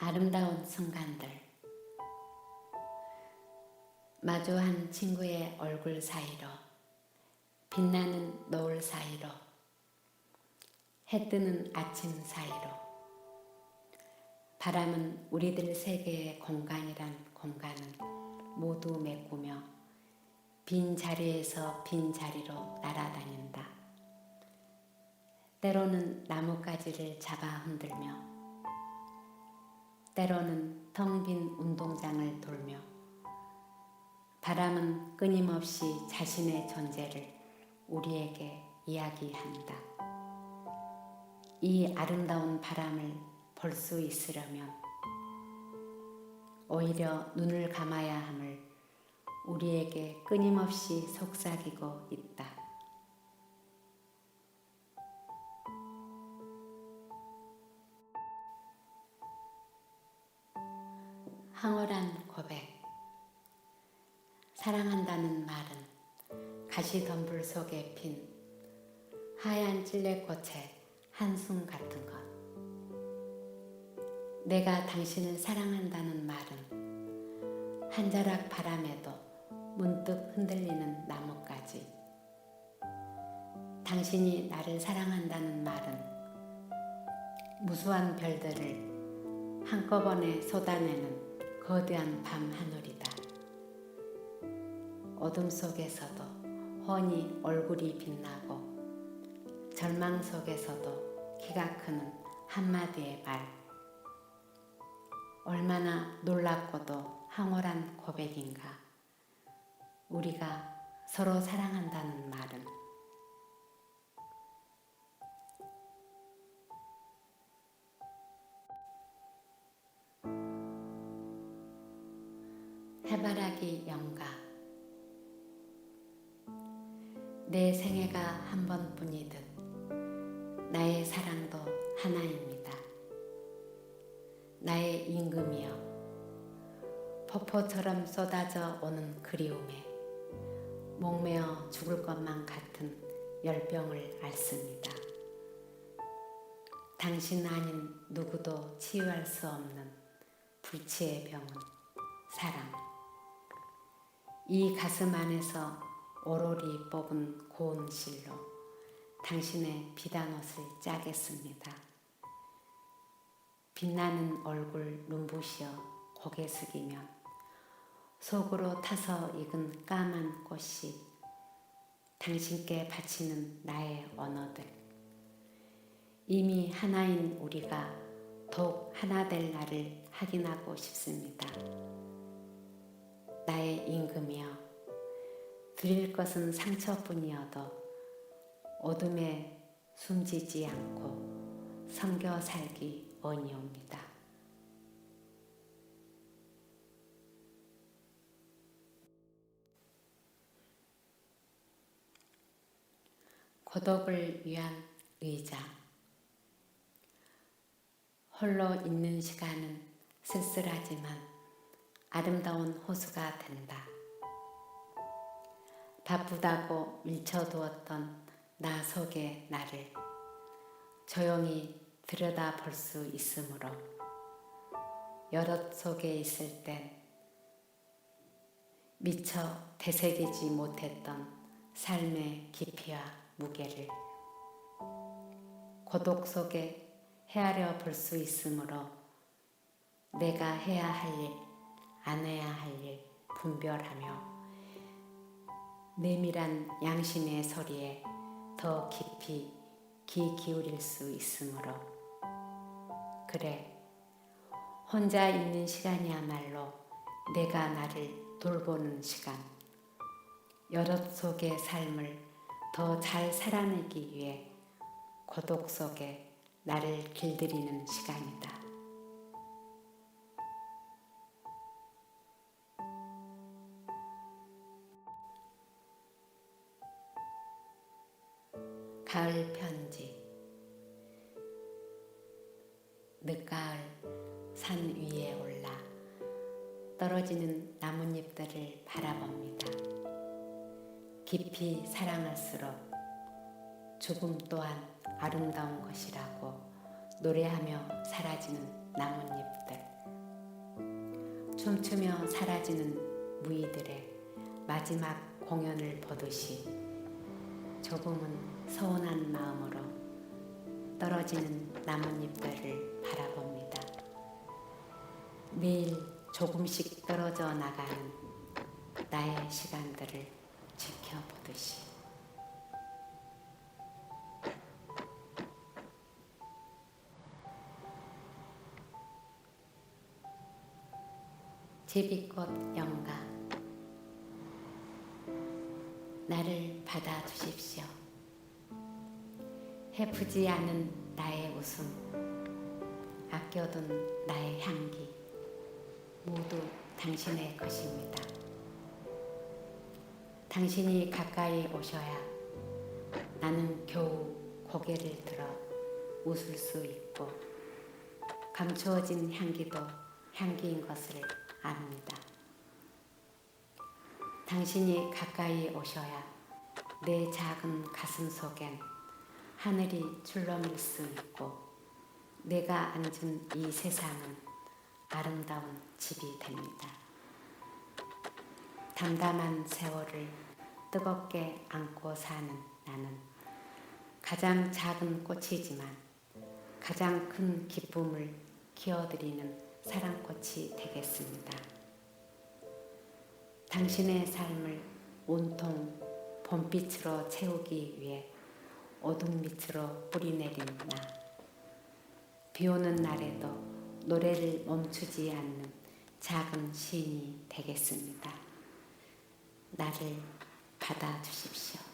아름다운 순간들 마주한 친구의 얼굴 사이로 빛나는 노을 사이로 해 뜨는 아침 사이로 바람은 우리들 세계의 공간이란 공간은 모두 메꾸며 빈 자리에서 빈 자리로 날아다닌다. 때로는 나뭇가지를 잡아 흔들며 때로는 텅 빈 운동장을 돌며 바람은 끊임없이 자신의 존재를 우리에게 이야기한다. 이 아름다운 바람을 볼 수 있으려면 오히려 눈을 감아야 함을 우리에게 끊임없이 속삭이고 있다. 황홀한 고백. 사랑한다는 말은 가시 덤불 속에 핀 하얀 찔레꽃의 한숨 같은 것. 내가 당신을 사랑한다는 말은 한 자락 바람에도 문득 흔들리는 나뭇가지. 당신이 나를 사랑한다는 말은 무수한 별들을 한꺼번에 쏟아내는 거대한 밤 하늘이다. 어둠 속에서도 훤히 얼굴이 빛나고 절망 속에서도 키가 크는 한마디의 말. 얼마나 놀랍고도 황홀한 고백인가. 우리가 서로 사랑한다는 말은 해바라기 영가 내 생애가 한 번뿐이듯 나의 사랑도 하나입니다. 나의 임금이여 폭포처럼 쏟아져 오는 그리움에 목매어 죽을 것만 같은 열병을 앓습니다. 당신 아닌 누구도 치유할 수 없는 불치의 병은 사랑. 이 가슴 안에서 오로리 뽑은 고운 실로 당신의 비단옷을 짜겠습니다. 빛나는 얼굴 눈부시어 고개 숙이면 속으로 타서 익은 까만 꽃이 당신께 바치는 나의 언어들. 이미 하나인 우리가 더욱 하나 될 날을 확인하고 싶습니다. 나의 임금이여, 드릴 것은 상처뿐이어도 어둠에 숨지지 않고 섬겨 살기 원이옵니다. 고독을 위한 의자. 홀로 있는 시간은 쓸쓸하지만 아름다운 호수가 된다. 바쁘다고 밀쳐두었던 나 속의 나를 조용히 들여다 볼 수 있으므로 여럿 속에 있을 땐 미처 되새기지 못했던 삶의 깊이와 무게를 고독 속에 헤아려 볼 수 있으므로 내가 해야 할 일, 안 해야 할 일 분별하며 내밀한 양심의 소리에 더 깊이 귀 기울일 수 있으므로 그래 혼자 있는 시간이야말로 내가 나를 돌보는 시간 여럿 속의 삶을 더 잘 살아내기 위해 고독 속에 나를 길들이는 시간이다. 가을 편지 늦가을 산 위에 올라 떨어지는 나뭇잎들을 바라봅니다. 깊이 사랑할수록 죽음 또한 아름다운 것이라고 노래하며 사라지는 나뭇잎들. 춤추며 사라지는 무희들의 마지막 공연을 보듯이 조금은 서운한 마음으로 떨어지는 나뭇잎들을 바라봅니다. 매일 조금씩 떨어져 나가는 나의 시간들을 지켜보듯이 제비꽃 영가 나를 받아 주십시오. 해프지 않은 나의 웃음, 아껴둔 나의 향기, 모두 당신의 것입니다. 당신이 가까이 오셔야 나는 겨우 고개를 들어 웃을 수 있고 감추어진 향기도 향기인 것을 압니다. 당신이 가까이 오셔야 내 작은 가슴 속엔 하늘이 출렁일 수 있고 내가 앉은 이 세상은 아름다운 집이 됩니다. 담담한 세월을 뜨겁게 안고 사는 나는 가장 작은 꽃이지만 가장 큰 기쁨을 키워드리는 사랑꽃이 되겠습니다. 당신의 삶을 온통 봄빛으로 채우기 위해 어둠 밑으로 뿌리내린 나. 비 오는 날에도 노래를 멈추지 않는 작은 시인이 되겠습니다. 나를 받아주십시오.